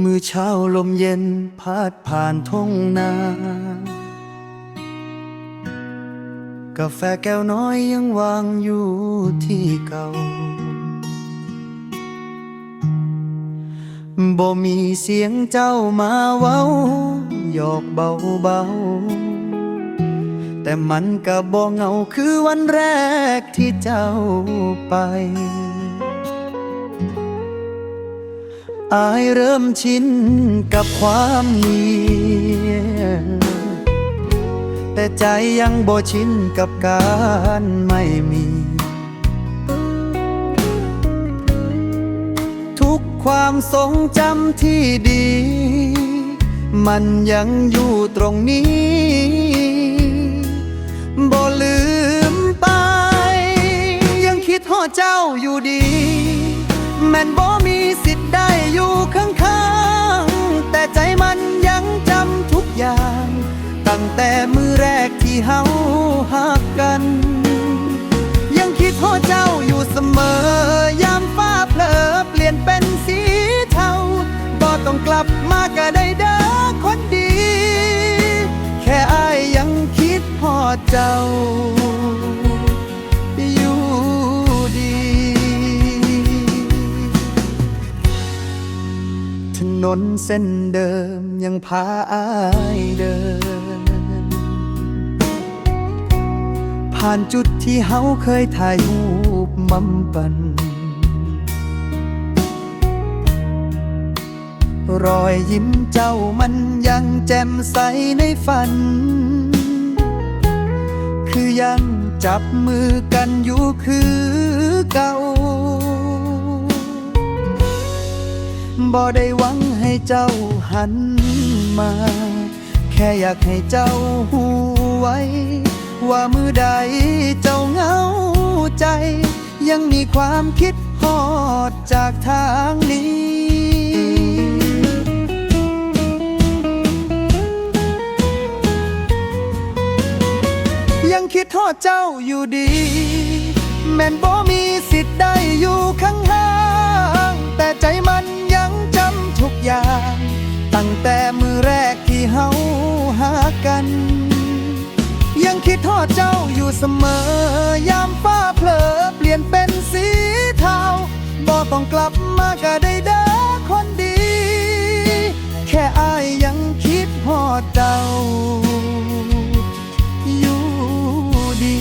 มือเช้าลมเย็นพาดผ่านทุ่งนา กาแฟแก้วน้อยยังวางอยู่ที่เก่าบ่มีเสียงเจ้ามาเว้าหยอกเบาเบาๆแต่มันก็บ่เงาคือวันแรกที่เจ้าไป อายเริ่มชินกับความเงียบแต่ใจยังบ่ชินกับการไม่มี ทุกความทรงจำที่ดี มันยังอยู่ตรงนี้บ่ลืมไป ยังคิดทอเจ้าอยู่ดี แม่นบ่มีสิทธิ์ได้ อยู่ข้างๆ แต่ใจมันยังจำทุกอย่าง ตั้งแต่มือแรกที่เฮาหักกัน ยังคิดโทษเจ้าอยู่เสมอ ยามฟ้าเพลอเปลี่ยนเป็นสีเทาบ่ต้องกลับมาก็ได้เด้อคนดี แค่อายยังคิดพอเจ้า นนเส้นเดิมยังพาอายเดิน ผ่านจุดที่เฮาเคยถ่ายรูปมัมปัน รอยยิ้มเจ้ามันยังแจ่มใสในฝัน คือยังจับมือกันอยู่คือเก่าบ่ได้หวัง ให้เจ้าหันมา แค่อยากให้เจ้าหูไว้ ว่ามือใดเจ้าเหงาใจ ยังมีความคิดฮอดจากทางนี้ยังคิดทอดเจ้าอยู่ดี แม่นบ่มีสิทธิ์ได้อยู่ข้างห่าง แต่ใจมัน สมอยามฟ้าเผลอเปลี่ยนเป็นสีเทาบ่ต้องกลับมาก็ได้เด้อคนดี แค่อายยังคิดฮอดเจ้าอยู่ดี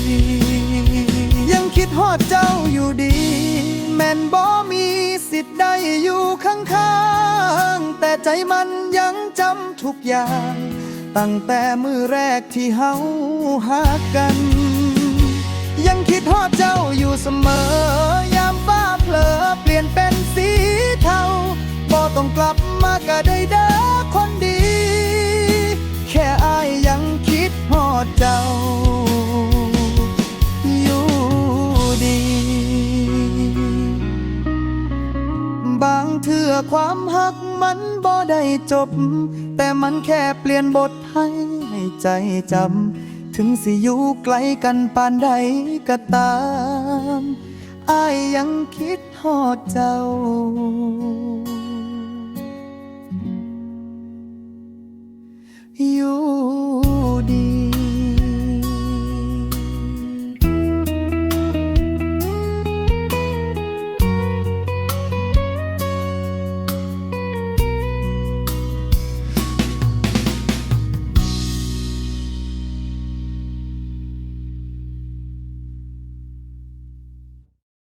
ยังคิดฮอดเจ้าอยู่ดี แม่นบ่มีสิทธิ์ได้อยู่ข้างๆ แต่ใจมันยังจำทุกอย่างตั้งแต่มือแรกที่เฮาหากัน ยังคิดฮอดเจ้าอยู่เสมอยามฟ้าเผลอเปลี่ยนเป็นสีเทาบ่ต้องกลับมาก็ได้เด้อคนดี แค่อายยังคิดฮอดเจ้าอยู่ดี บางเทื่อความหักมันบ่ได้จบ แต่มันแค่เปลี่ยนบทให้ใจจำ ถึงสิอยู่ไกลกันปานใดก็ตามอายยังคิดฮอดเจ้า